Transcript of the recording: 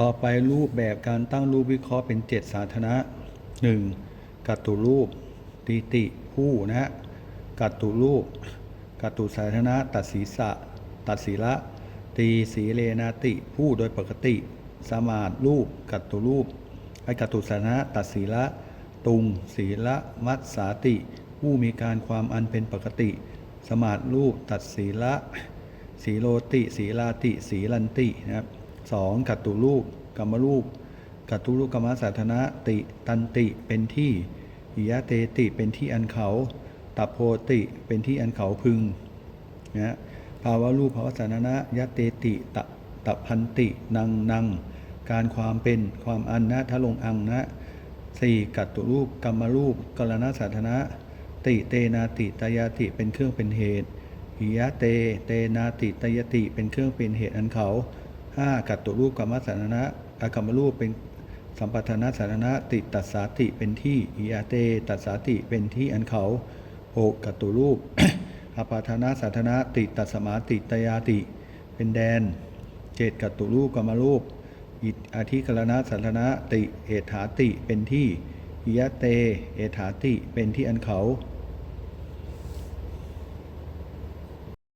ต่อไปรูปแบบการตั้งรูปวิเคราะห์เป็น 7 สาธารณะ 1. กัตตุรูปตีติผู้นะฮะกัตตุรูปกัตตุสาธารณะ ตัดศีรษะตัดศีละ ตีสีเลนาติผู้โดยปกติ สมาดรูปกัตตุรูปไอกัตตุสาธารณะ ตัดศีละ ตุงศีละมัตสาติ ผู้มีการความอันเป็นปกติ สมาดรูปตัดศีละสีโลติ สีลาติ สีลันตินะครับ สองกัตตุรูปกรรมรูปกัตตุรูปกรรมสาธารณะติ ตันติเป็นที่หิยะเตติเป็นที่อันเขาตัโพติเป็นที่อันเขาพึงนะฮะภาวะรูปภาวะสาธารณะยะเตติตะตะพันตินังนังการความเป็นความอันนะทะลงอังนะสี่กัตตุรูปกรรมรูปกรณสาธารณะติเตนาติตายาติเป็นเครื่องเป็นเหตุหิยะเต เตนาติตยติเป็นเครื่องเป็นเหตุอันเขา ห้ากัตตุรูปกรรมสารณะอากรรมรูปเป็นสัมปทานสารณะติตัสสาติเป็นที่หิยะเตตัสสาติเป็นที่อันเขาหกกัตตุรูปอปาทานาสาธารณะติตัสมาติตยาติ เป็นแดนเจ็ดกัตตุรูปกรรมรูปอิอาทิกรณะสาธารณะติเอถาติเป็นที่หิยะเต เอถาติเป็นที่อันเขา